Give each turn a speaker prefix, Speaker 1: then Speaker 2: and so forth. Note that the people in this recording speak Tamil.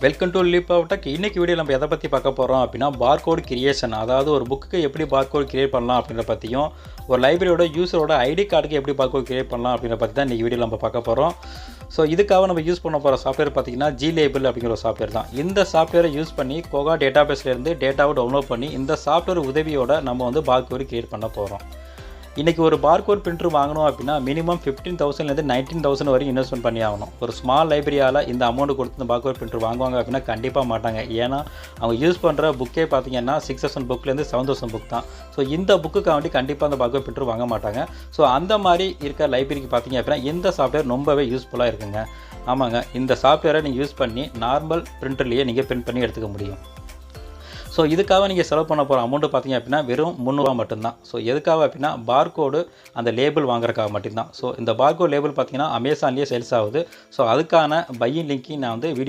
Speaker 1: வெல்கம் டு லீப் டெக் இன்றைக்கி வீடியோ நம்ம எதை பற்றி பார்க்க போகிறோம் அப்படின்னா பார்கோடு கிரியேஷன் அதாவது ஒரு புக்குக்கு எப்படி பார்கோடு கிரியேட் பண்ணலாம் அப்படின்ற பற்றியும் ஒரு லைப்ரரியோட யூஸரோட ஐடி கார்டுக்கு எப்படி பார்க்கோடு கிரியேட் பண்ணலாம் அப்படின்ற பற்றி தான் இன்றைக்கி வீடியோ நம்ம பார்க்க போகிறோம் ஸோ இதுக்காக நம்ம யூஸ் பண்ண போகிற சாஃப்ட்வேர் பார்த்தீங்கன்னா ஜி லேபிள் அப்படிங்கிற ஒரு சாஃப்ட்வேர் தான். இந்த சாஃப்ட்வேரை யூஸ் பண்ணி கோகா டேட்டாபேஸ்லேருந்து டேட்டாவை டவுன்லோட் பண்ணி இந்த சாஃப்ட்வேர் உதவியோட நம்ம வந்து பார்கோடு கிரியேட் பண்ண போகிறோம் இன்றைக்கி ஒரு பார்கோட் பிரிண்டர் வாங்கணும் அப்படின்னா மினிமம் ஃபிஃப்டீன் தௌசண்ட்லேருந்து நைன்டீன் தௌசண்ட் வரைக்கும் இன்வெஸ்ட்மெண்ட் பண்ணி ஆகணும். ஒரு ஸ்மால் லைப்ரரியால் இந்த அமௌண்ட் கொடுத்து இந்த பார்கோட் பிரிண்டர் வாங்குவாங்க அப்படின்னா கண்டிப்பாக மாட்டாங்க. ஏன்னா அவங்க யூஸ் பண்ணுற புக்கே பார்த்தீங்கன்னா சிக்ஸ் தௌசண்ட் புக்லேருந்து செவன் தௌசண்ட் புக் தான். ஸோ இந்த புக்குக்கு வேண்டி கண்டிப்பாக அந்த பார்கோட் பிரிண்டர் வாங்க மாட்டாங்க. ஸோ அந்த மாதிரி இருக்க லைப்ரரிக்கு பார்த்தீங்க அப்படின்னா இந்த சாஃப்ட்வேர் ரொம்பவே யூஸ்ஃபுல்லாக இருக்குங்க. ஆமாங்க. இந்த சாஃப்ட்வேரை நீங்கள் யூஸ் பண்ணி நார்மல் பிரிண்டர்லேயே நீங்கள் பிரிண்ட் பண்ணி எடுத்துக்க முடியும். ஸோ இதுக்காக நீங்கள் செலவு பண்ண போகிற அமௌண்ட்டு பார்த்தீங்க அப்படின்னா வெறும் முந்நூறுவா மட்டும்தான். ஸோ எதுக்காக அப்படின்னா பார்கோடு அந்த லேபிள் வாங்குறதுக்காக மட்டும்தான். ஸோ இந்த பார்கோட் லேபிள் பார்த்தீங்கன்னா அமேசான்லேயே சேல்ஸ் ஆகுது. ஸோ அதுக்கான பையிங் லிங்க்கையும் நான் வந்து வீடியோ